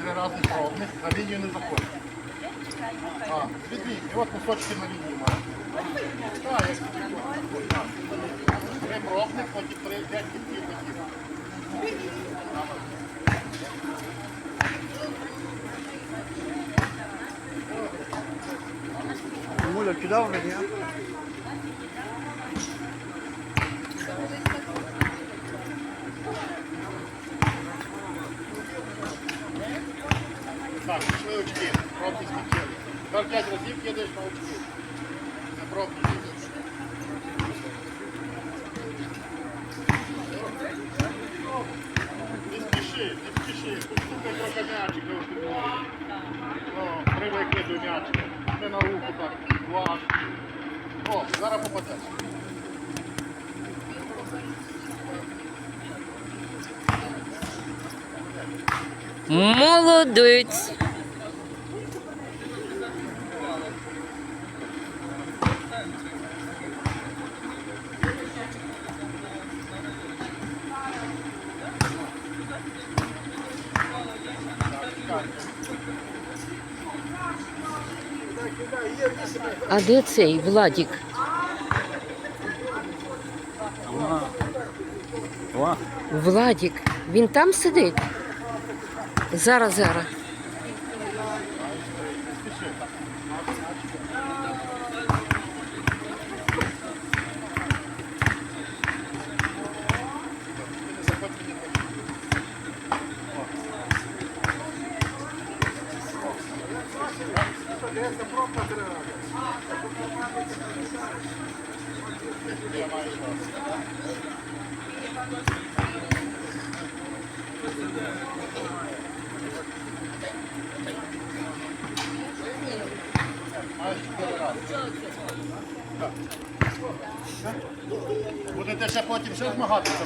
Три рази пробник, на лінію не заходить. А, від лінії, от кусочки на лінії має. Так, як Три пробник, потім три, п'ять кінців таких. Муля кидав вже, ні? Так, пішли очки, пробки скінчили. Тепер п'ять разів кидаєш на очки. Це пробки. Не спіши, не спіши. Послухай трохи м'ячика у підлогу. Ну, привикли до м'ячика. Не на руку так, влаж. О, зараз попадеш. Молодець. А де цей Владік? Владік, він там сидить? Зараз, зараз. Будете ще потім ще змагатися?